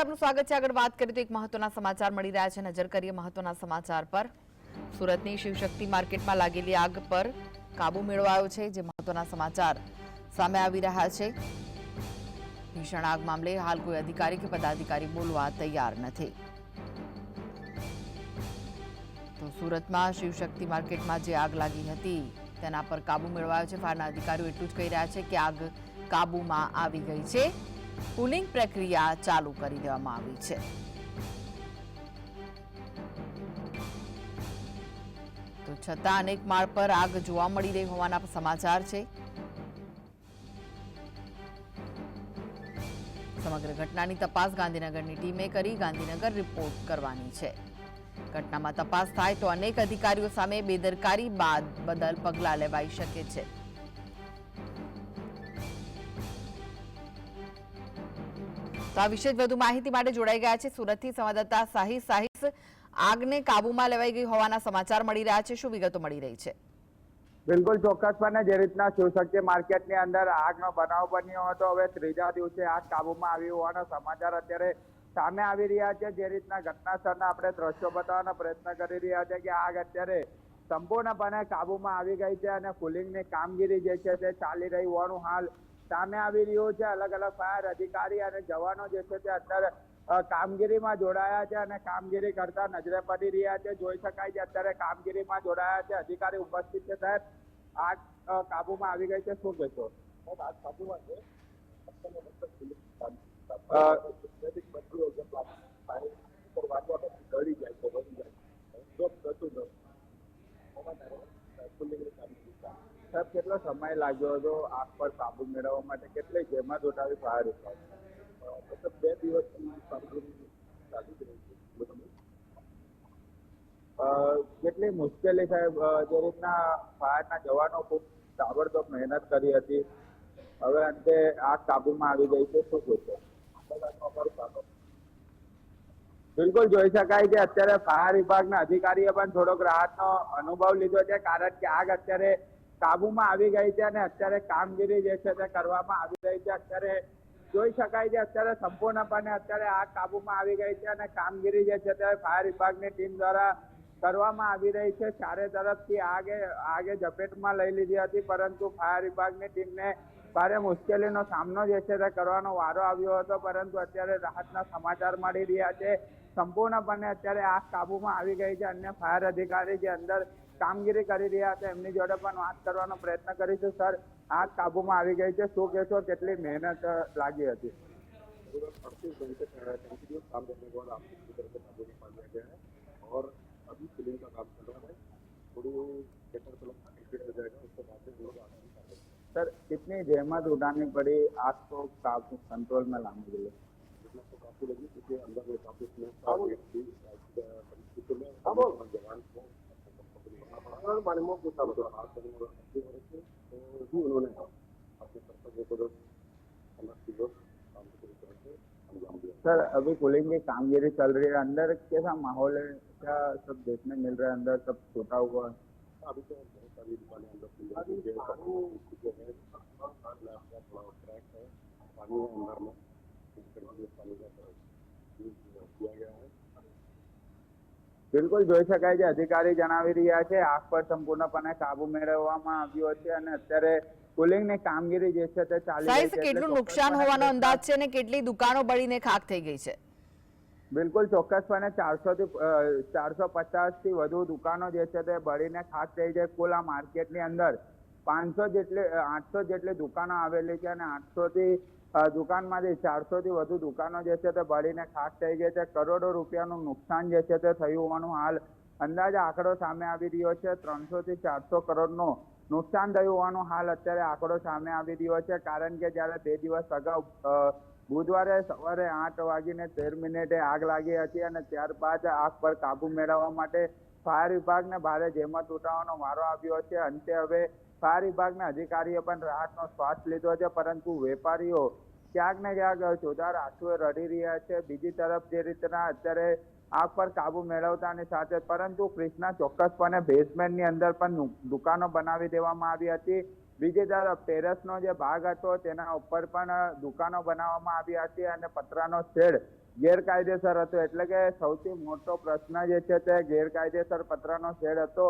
સ્વાગત છે. આગળ વાત કરીએ તો એક મહત્વના સમાચાર મળી રહ્યા છે. નજર કરીએ મહત્વના સમાચાર પર. સુરતની શિવશક્તિ માર્કેટમાં લાગેલી આગ પર કાબુ મેળવાયો છે, જે મહત્વના સમાચાર સામે આવી રહ્યા છે. ભીષણ આગ મામલે હાલ કોઈ અધિકારી કે પદાધિકારી બોલવા તૈયાર નથી. તો સુરતમાં શિવશક્તિ માર્કેટમાં જે આગ લાગી હતી, તેના પર કાબુ મેળવાયો છે. ફાયરના અધિકારીઓ એટલું જ કહી રહ્યા છે કે આગ કાબુમાં આવી ગઈ છે. કુલિંગ પ્રક્રિયા ચાલુ કરી દેવામાં આવી છે. તો છતાં અનેક માળ પર આગ જોવા મળી રહી હોવાના સમાચાર છે. સમગ્ર ઘટનાની તપાસ ગાંધીનગરની ટીમે કરી, ગાંધીનગર રિપોર્ટ કરવાની છે. ઘટનામાં તપાસ થાય તો અનેક અધિકારીઓ સામે બેદરકારી બાદ બદલ પગલાં લેવાઈ શકે છે. તો આ વિશે વધુ માહિતી માટે જોડાઈ ગયા છે સુરતથી સંવાદદાતા સાહિસ સાહિસ આગને કાબુમાં લેવાઈ ગઈ હોવાના સમાચાર મળી રહ્યા છે. શું વિગતો મળી રહી છે? બિલકુલ ચોક્કસપણે જે રીતના શિવશક્તિ માર્કેટની અંદર આગનો બનાવ બન્યો હતો, હવે ત્રીજા દિવસે આગ કાબુમાં આવી હોવાના સમાચાર અત્યારે સામે આવી રહ્યા છે. જે રીતના ઘટના સ્થળના આપણે દ્રશ્યો બતાવવાનો પ્રયત્ન કરી રહ્યા છે કે આગ અત્યારે સંપૂર્ણપણે કાબુમાં આવી ગઈ છે અને કુલિંગની કામગીરી જે છે તે ચાલી રહી હોવાનું હાલ સામે આવી રહ્યું છે અલગ અલગ ફાયર અધિકારી અને જવાનો જે છે તે અત્યારે કામગીરીમાં જોડાયા છે અને કામગીરી કરતા નજરે પડી રહ્યા છે. જોઈ શકાય છે અત્યારે કામગીરીમાં જોડાયા છે. અધિકારી ઉપસ્થિત છે સાહેબ. આગ કાબુમાં આવી ગઈ છે. શું કહેશો આગ કાબુમાં છે સાહેબ, કેટલો સમય લાગ્યો હતો આગ પર કાબુ મેળવવા માટે? કેટલી જેમાં દોટાવી બહાર વિભાગ બે દિવસ કેટલી મુશ્કેલી સાહેબ જે રીતના ફાયરના જવાનો ખૂબ તાબડતોબ મહેનત કરી હતી, હવે અંતે આગ કાબુમાં આવી ગઈ છે, શું પૂછો બિલકુલ જોઈ શકાય છે, અત્યારે ફાયર વિભાગના અધિકારીએ પણ થોડોક રાહતનો અનુભવ લીધો છે, કારણ કે આગ અત્યારે કાબુમાં આવી ગઈ છે અને અત્યારે કામગીરી જે છે તે કરવામાં આવી રહી છે. અત્યારે જોઈ શકાય છે, અત્યારે સંપૂર્ણપણે અત્યારે આગ કાબુમાં આવી ગઈ છે અને કામગીરી જે છે તે ફાયર વિભાગની ટીમ દ્વારા કરવામાં આવી રહી છે. ચારે તરફથી આગે આગે ઝપેટમાં લઈ લીધી હતી, પરંતુ ફાયર વિભાગની ટીમને ભારે મુશ્કેલીનો સામનો જે છે તે કરવાનો વારો આવ્યો હતો, પરંતુ અત્યારે રાહતના સમાચાર મળી રહ્યા છે. સંપૂર્ણપણે અત્યારે આગ કાબુમાં આવી ગઈ છે. અન્ય ફાયર અધિકારી જે અંદર કામગીરી કરી રહ્યા છે, એમની જોડે પણ વાત કરવાનો પ્રયત્ન કરીશું, સર. આગ કાબુમાં આવી ગઈ છે. શું કહેશો? કેટલી મહેનત લાગી હતી? जहमत उठानी पड़ी आग तो को काबू कंट्रोल में लाने के लिए। सर, अभी कुलिंग की कामगिरी चल रही है, अंदर कैसा माहौल है? क्या सब देखने मिल रहा है अंदर? सब छोटा हुआ है? अभी तो बहुत सारी दुकानें अंदर खुल जाती है पानी जो है थोड़ा ट्रैक है पानी है अंदर में कंटिन्यूस पानी का यूज किया गया है બિલકુલ જોઈ શકાય છે અધિકારી જણાવી રહ્યા છે આગ પર સંપૂર્ણપણે કાબુ મેળવવામાં આવ્યો છે અને અત્યારે કુલિંગની કામગીરી જે છે તે ચાલી રહી સાહિસ છે એટલે કેટલું નુકસાન ચોક્કસપણે હોવાનો પ્રશ્ન- અંદાજ છે અને કેટલી દુકાનો બળીને ખાક થઈ ગઈ છે બિલકુલ ચોક્કસપણે ચારસોથી ચારસો પચાસથી વધુ દુકાનો જે છે તે બળીને ખાસ થઈ છે કુલ આ માર્કેટની અંદર. પાંચસો જેટલી આઠસો જેટલી દુકાનો આવેલી છે અને આઠસો થી દુકાનમાંથી ચારસો થી વધુ દુકાનો જે છે તે બળીને ખાસ થઈ ગઈ છે. કરોડો રૂપિયાનું નુકસાન જે છે તે થયું હોવાનું હાલ અંદાજે આંકડો સામે આવી રહ્યો છે. ત્રણસો થી ચારસો કરોડનો નુકસાન થયું હોવાનું હાલ અત્યારે આંકડો સામે આવી રહ્યો છે. કારણ કે જ્યારે બે દિવસ અગાઉ બુધવારે સવારે આઠ વાગીને તેર મિનિટે આગ લાગી હતી અને ત્યારબાદ આગ પર કાબુ મેળવવા માટે ફાયર વિભાગને ભારે જેમત ઉઠાવવાનો વારો આવ્યો છે. અંતે હવે ફાયર વિભાગના અધિકારીએ પણ રાહતનો શ્વાસ લીધો છે, પરંતુ વેપારીઓ ક્યાંક ને ક્યાંક જોરદાર આંસુએ રડી રહ્યા છે. બીજી તરફ જે રીતના અત્યારે આગ પર કાબુ મેળવતાની સાથે પરંતુ ક્રિષ્ના ચોક્કસપણે બેઝમેન્ટની અંદર પણ દુકાનો બનાવી દેવામાં આવી હતી. બીજી તરફ ટેરેસનો જે ભાગ હતો, તેના ઉપર પણ દુકાનો બનાવવામાં આવી હતી અને પતરાનો શેડ ગેરકાયદેસર હતો. એટલે કે સૌથી મોટો પ્રશ્ન જે છે તે ગેરકાયદેસર પતરાનો શેડ હતો.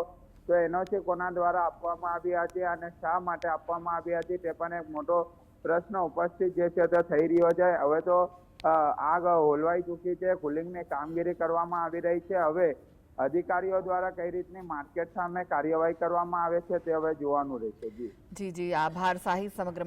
તો એનઓસી કોના દ્વારા આપવામાં આવી હતી અને શા માટે આપવામાં આવી હતી તે પણ એક મોટો પ્રશ્ન ઉપસ્થિત જે છે તે થઈ રહ્યો છે. હવે તો આગ હોલવાઈ ચૂકી છે. કુલિંગની કામગીરી કરવામાં આવી રહી છે. હવે અધિકારીઓ દ્વારા કઈ રીતની માર્કેટ સામે કાર્યવાહી કરવામાં આવે છે તે હવે જોવાનું રહેશે. જી. જી આભાર. સાહિદ સમગ્ર